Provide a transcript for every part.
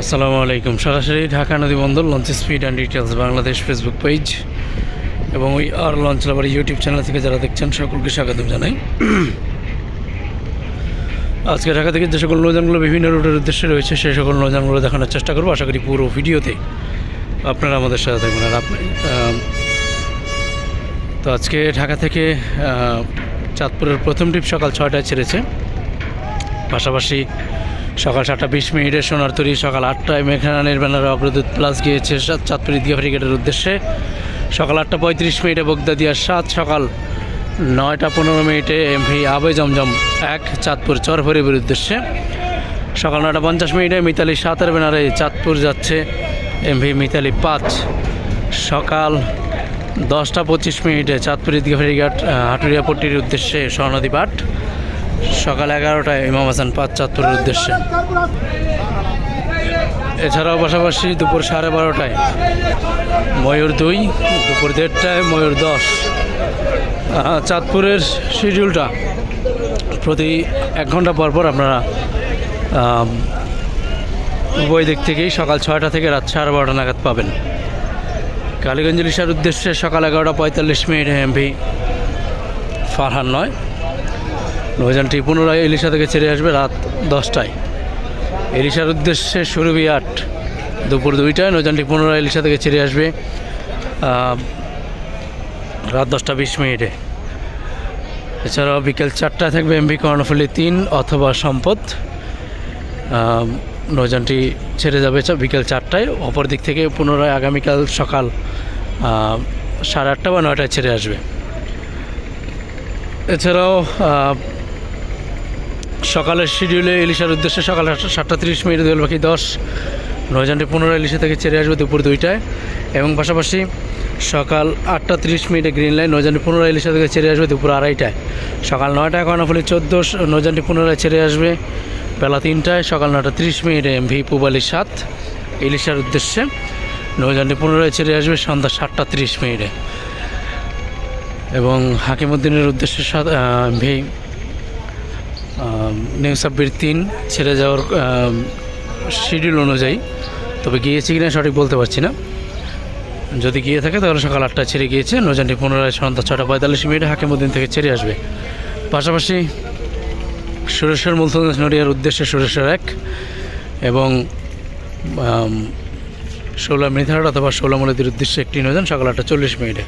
আসসালামু আলাইকুম। সরাসরি ঢাকা নদী বন্দর launch speed and details Bangladesh Facebook page এবং ওই আর লঞ্চ লাভার ইউটিউব চ্যানেল থেকে যারা দেখছেন, সকলকে স্বাগতম জানাই। আজকে ঢাকা থেকে যে সকল নৌযানগুলো বিভিন্ন রুটের উদ্দেশ্যে রয়েছে সেই সকল নৌযানগুলো দেখানোর চেষ্টা করব। আশা করি পুরো ভিডিওতে আপনারা আমাদের সাথে থাকবেন আর আপনি তো আজকে ঢাকা থেকে চাঁদপুরের প্রথম ট্রিপ সকাল ছয়টায় ছেড়েছে। পাশাপাশি সকাল সাতটা বিশ মিনিটে সোনারতরী সকাল আটটায় মেঘনা নির্বাণের অগ্রদূত প্লাস গিয়েছে চাঁদপুর ঈদগাহ ব্রিগেডের উদ্দেশ্যে। সকাল আটটা পঁয়ত্রিশ মিনিটে বগদাদিয়ার সাত সকাল নয়টা পনেরো মিনিটে এমভি আবে জমজম এক চাঁদপুর চরভরিবের উদ্দেশ্যে। সকাল নয়টা পঞ্চাশ মিনিটে মিতালি সাতের ব্যানারে চাঁদপুর যাচ্ছে এমভি মিতালি পাঁচ। সকাল দশটা পঁচিশ মিনিটে চাঁদপুর ঈদগাহ ফেরিঘাট আহ, হাটুরিয়া পট্টির উদ্দেশ্যে স্বর্ণদী পাঠ সকাল এগারোটায় ইমাম হাসান পাঁচ চাঁদপুরের উদ্দেশ্যে। এছাড়াও পাশাপাশি দুপুর সাড়ে বারোটায় ময়ূর দুই, দুপুর দেড়টায় ময়ূর দশ। চাঁদপুরের শিডিউলটা প্রতি এক ঘণ্টা পর পর আপনারা উভয় দিক থেকেই সকাল ছয়টা থেকে রাত সাড়ে বারোটা নাগাদ পাবেন। কালীগঞ্জ ইলিশার উদ্দেশ্যে সকাল এগারোটা পঁয়তাল্লিশ মিনিট এমভি, ফারহান নয়। নৌযানটি পুনরায় ইলিশা থেকে ছেড়ে আসবে রাত দশটায়। ইলিশার উদ্দেশ্যে সুরভি আট, দুপুর দুইটায় নৌযানটি পুনরায় ইলিশা থেকে ছেড়ে আসবে রাত দশটা বিশ মিনিটে। এছাড়াও বিকেল চারটায় থাকবে এমভি কর্ণফুলি তিন অথবা সম্পদ। নৌযানটি ছেড়ে যাবে বিকেল চারটায় অপর দিক থেকে পুনরায় আগামীকাল সকাল সাড়ে আটটা বা নয়টায় ছেড়ে আসবে। এছাড়াও সকালের শিডিউলে ইলিশার উদ্দেশ্যে সকাল সাতটা তিরিশ মিনিট দোল বাকি দশ, নয়জনটি পুনরায় ইলিশা থেকে ছেড়ে আসবে দুপুর দুইটায়। এবং পাশাপাশি সকাল আটটা তিরিশ মিনিটে গ্রিন লাইন নয়জনটি পুনরায় ইলিশা থেকে ছেড়ে আসবে দুপুর আড়াইটায়। সকাল নয়টায় কর্ণফুলি চোদ্দ, নয়জনটি পুনরায় ছেড়ে আসবে বেলা তিনটায়। সকাল নটা তিরিশ মিনিটে এমভি পুবালি সাত ইলিশার উদ্দেশ্যে নৌযানটি পুনরায় ছেড়ে আসবে সন্ধ্যা সাতটা তিরিশ মিনিটে। এবং হাকিমুদ্দিনের উদ্দেশ্যে সাত ভি নিউ সাব্বির তিন ছেড়ে যাওয়ার শিডিউল অনুযায়ী। তবে গিয়েছে কিনা সঠিক বলতে পারছি না। যদি গিয়ে থাকে তাহলে সকাল আটটায় ছেড়ে গিয়েছে। নৌযানটি পুনরায় সন্ধ্যা ছটা পঁয়তাল্লিশ মিনিটে হাকিমুদ্দিন থেকে ছেড়ে আসবে। পাশাপাশি সুরেশ্বর মূলতন নড়িয়ার উদ্দেশ্যে সুরেশ্বর এক এবং ষোলো মৃধাট অথবা ষোলো মূলতির উদ্দেশ্যে একটি নৌযান সকাল আটটা চল্লিশ মিনিটে।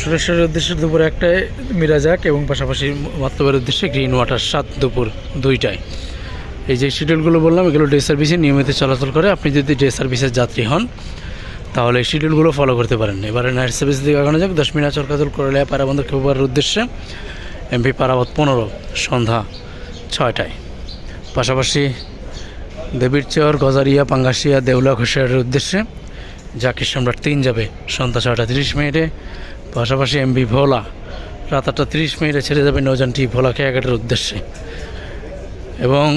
সুরেশ্বরের উদ্দেশ্যে দুপুর একটায় মিরাজাক এবং পাশাপাশি মাত্তবের উদ্দেশ্যে গ্রিন ওয়াটার সাত দুপুর দুইটায়। এই যে শিডিউলগুলো বললাম, এগুলো ডে সার্ভিসে নিয়মিত চলাচল করে। আপনি যদি ডে সার্ভিসের যাত্রী হন, তাহলে এই শিডিউলগুলো ফলো করতে পারেন। এবারে নাইট সার্ভিস দিকে আগানো যাক। দশ মিনিট চলকাচল করলে পারাবন্দর খেবার উদ্দেশ্যে এমপি পারাবত পনেরো, সন্ধ্যা ছয়টায়। পাশাপাশি দেবীর চর গজারিয়া, পাঙ্গাসিয়া, দেউলা ঘোষের উদ্দেশ্যে জাকির সম্রাট তিন যাবে। সন্ধ্যা ছয়টা তিরিশ মিনিটে। পাশাপাশি এমবি ভোলা। রাত আটটা তিরিশ মিনিটে ছেড়ে যাবে নৌযানটি ভোলা খেয়াঘাটের উদ্দেশ্যে। এবং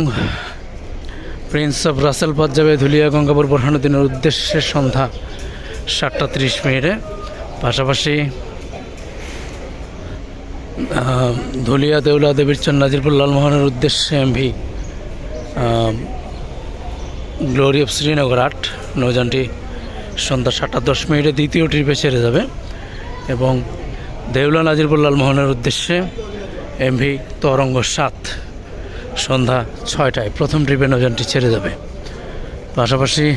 প্রিন্স অফ রাসেলপথ যাবে ধুলিয়া গঙ্গাপুর বোরহানুদ্দিনের উদ্দেশ্যে সন্ধ্যা সাতটা তিরিশ মিনিটে। পাশাপাশি ধুলিয়া দেউলা দেবীরচর নাজিরপুর লালমোহনের উদ্দেশ্যে এমভি গ্লোরি অফ শ্রীনগর আট, নৌযানটি সন্ধ্যা সাতটা দশ মিনিটে দ্বিতীয় ট্রিপে ছেড়ে যাবে। এবং দেউলা নাজিরপুর লালমোহনের উদ্দেশ্যে এমভি তরঙ্গ সাত সন্ধ্যা ছয়টায় প্রথম ট্রিপে নৌযানটি ছেড়ে যাবে। পাশাপাশি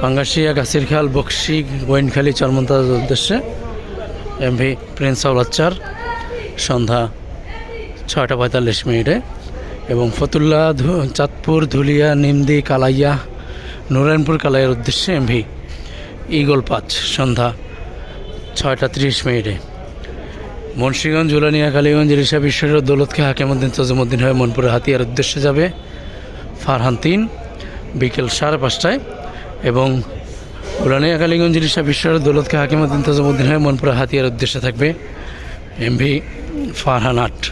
পাঙ্গাসিয়া গাছিরখাল বক্সি, গোয়েনখালি, চরমন্তাজের উদ্দেশ্যে এমভি প্রিন্স আউলাচ্চার সন্ধ্যা ছয়টা পঁয়তাল্লিশ মিনিটে। এবং ফতুল্লা চাঁদপুর, ধুলিয়া, নিমদি, কালাইয়া নুরায়নপুর কালাইয়ের উদ্দেশ্যে এমভি ইগল পাঁচ, সন্ধ্যা ছয়টা তিরিশ মিনিটে। মুন্সীগঞ্জ জুলানিয়া কালীগঞ্জ ইলিশা বিশ্বের দৌলতকে হাকিমুদ্দিন, তজুমুদ্দিন হয়ে মনপুরে হাতিয়ার উদ্দেশ্যে যাবে ফারহান তিন, বিকেল সাড়ে পাঁচটায়। এবং উলানিয়া, কালীগঞ্জ ইলিশা বিশ্বের দৌলতকে হাকিমুদ্দিন, তজুমুদ্দিন হয়ে মনপুরে হাতিয়ার উদ্দেশ্যে থাকবে এমভি ফারহান আট।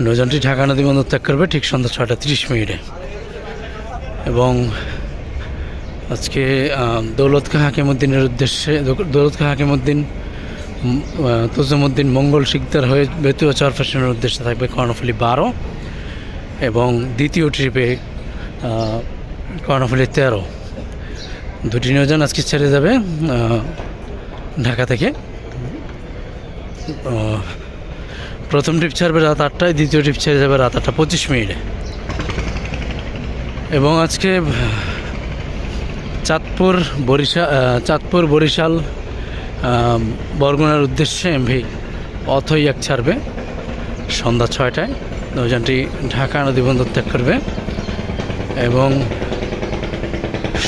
নৌযানটি ঢাকা নদী বন্দর ত্যাগ করবে ঠিক সন্ধ্যা ছয়টা তিরিশ মিনিটে। এবং আজকে দৌলত খা হাকিমুদ্দিনের উদ্দেশ্যে দৌলত খা হাকিমুদ্দিন তজুমুদ্দিন মঙ্গল শিকদার হয়ে বেতুয়া চরফেশনের উদ্দেশ্যে থাকবে কর্ণফুলি বারো এবং দ্বিতীয় ট্রিপে কর্ণফুলি তেরো। দুটি নৌযান আজকে ছেড়ে যাবে ঢাকা থেকে। প্রথম ট্রিপ ছাড়বে রাত আটটায়, দ্বিতীয় ট্রিপ ছেড়ে যাবে রাত আটটা পঁচিশ মিনিটে। এবং আজকে চাঁদপুর বরিশাল চাঁদপুর বরিশাল বরগুনার উদ্দেশ্যে এমভি অথই এক ছাড়বে। সন্ধ্যা ছয়টায় নৌযানটি ঢাকা নদী বন্দর ত্যাগ করবে এবং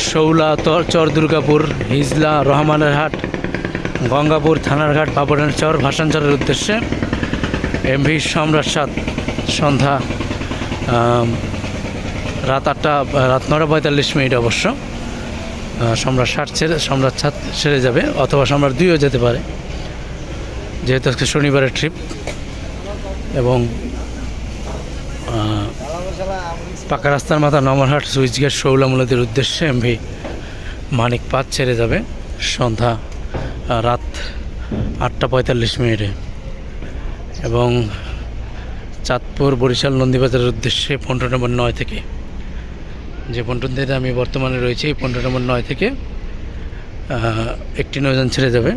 শৌলা চর দুর্গাপুর, হিজলা রহমানের হাট, গঙ্গাপুর, থানার ঘাট, বাবরের চর ভাসানচরের উদ্দেশ্যে এমভি সম্রাট সাত, সন্ধ্যা রাত আটটা, রাত নটা পঁয়তাল্লিশ মিনিট অবশ্য। সম্রাট ষাট ছেড়ে সম্রাট সাত সেরে যাবে, অথবা সম্রাট দুইও যেতে পারে। যেহেতু আজকে শনিবারের ট্রিপ এবং পাকা রাস্তার মাথা নমরহাট সুইচ গেট শৌলামূলদের উদ্দেশ্যে এমভি মানিক পাঁচ ছেড়ে যাবে সন্ধ্যা রাত আটটা পঁয়তাল্লিশ মিনিটে। এবং চাঁদপুর বরিশাল নন্দীবাজারের উদ্দেশ্যে পনেরো নম্বর নয় থেকে যে পন্টনটিতে আমি বর্তমানে রয়েছি, এই পনেরো নম্বর নয় থেকে একটি নৌযান ছেড়ে যাবে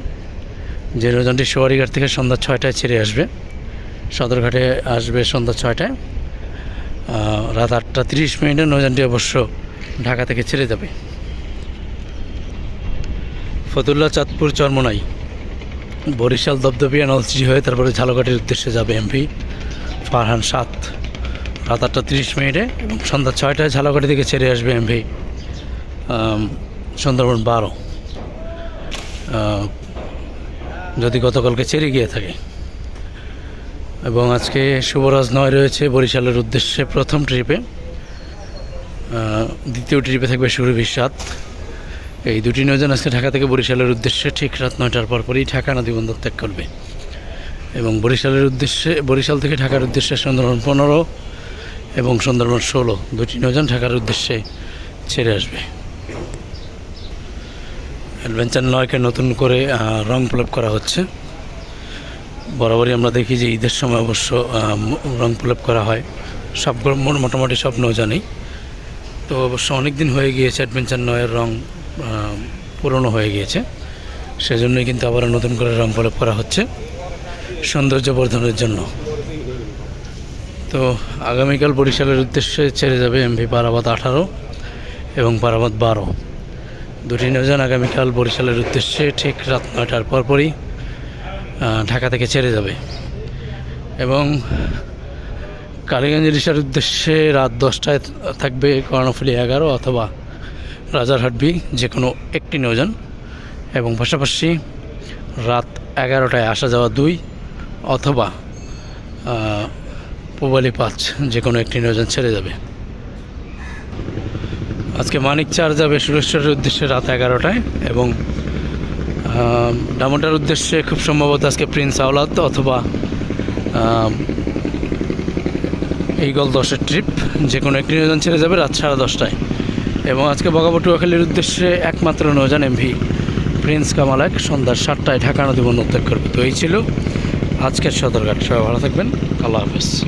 যে নৌযানটি সোয়ারিঘাট থেকে সন্ধ্যা ছয়টায় ছেড়ে আসবে। সদরঘাটে আসবে সন্ধ্যা ছয়টায়। রাত আটটা তিরিশ মিনিটে নৌযানটি অবশ্য ঢাকা থেকে ছেড়ে যাবে ফতুল্লা চাঁদপুর চরমনাই। বরিশাল দপদপিয়া নলসিটি হয়ে তারপরে ঝালকাঠির উদ্দেশ্যে যাবে এমপি ফারহান সাত। রাত আটটা তিরিশ মিনিটে এবং সন্ধ্যা ছয়টায় ঝালকাঠি থেকে ছেড়ে আসবে এমভি সুন্দরবন বারো। যদি গতকালকে ছেড়ে গিয়ে থাকে। এবং আজকে শুভরাজ নয় রয়েছে বরিশালের উদ্দেশ্যে প্রথম ট্রিপে। দ্বিতীয় ট্রিপে থাকবে সুরভি সাত এই দুটি নৌযান আজকে ঢাকা থেকে বরিশালের উদ্দেশ্যে ঠিক রাত নয়টার পরপরই ঢাকা নদী বন্দর ত্যাগ করবে। এবং বরিশালের উদ্দেশ্যে, বরিশাল থেকে ঢাকার উদ্দেশ্যে সুন্দরবন পনেরো এবং সুন্দরবন ষোলো দুটি নৌযান ঢাকার উদ্দেশ্যে ছেড়ে আসবে। অ্যাডভেঞ্চার নয়কে নতুন করে রং প্রলেপ করা হচ্ছে। বরাবরই আমরা দেখি যে ঈদের সময় অবশ্য রং প্রলেপ করা হয়। সব মোটামুটি সব নৌজানেই তো অবশ্য অনেক দিন হয়ে গিয়েছে অ্যাডভেঞ্চার নয়ের রং পুরনো হয়ে গিয়েছে। সেজন্যই কিন্তু আবার নতুন করে রং প্রলেপ করা হচ্ছে। সৌন্দর্য বর্ধনের জন্য। তো আগামীকাল বরিশালের উদ্দেশ্যে ছেড়ে যাবে এমভি পারাবাদ আঠারো এবং পারাবাদ বারো। দুটি নৌযান আগামীকাল বরিশালের উদ্দেশ্যে ঠিক রাত নয়টার পরপরই ঢাকা থেকে ছেড়ে যাবে। এবং কালীগঞ্জ ইলিশার উদ্দেশ্যে রাত দশটায় থাকবে কর্ণফুলি এগারো অথবা রাজারহাট বি যে কোনো একটি নৌযান এবং পাশাপাশি রাত এগারোটায় আসা যাওয়া দুই অথবা পুবালি পাঁচ যে কোনো একটি নৌযান ছেড়ে যাবে। আজকে মানিক চার যাবে সুরেশ্বরের উদ্দেশ্যে রাত এগারোটায় এবং ডামোটার উদ্দেশ্যে খুব সম্ভবত আজকে প্রিন্স আওলাদ অথবা আহ, এইগল দশের ট্রিপ যে কোনো একটি নৌযান ছেড়ে যাবে রাত সাড়ে দশটায়। এবং আজকে বগাবটুয়াখালীর উদ্দেশ্যে একমাত্র নৌযান এমভি প্রিন্স কামাল এক সন্ধ্যা সাতটায় ঢাকা নদী ত্যাগ করবে। তো এই ছিল আজকের সদরঘাট সবাই ভালো থাকবেন। আল্লাহ হাফেজ।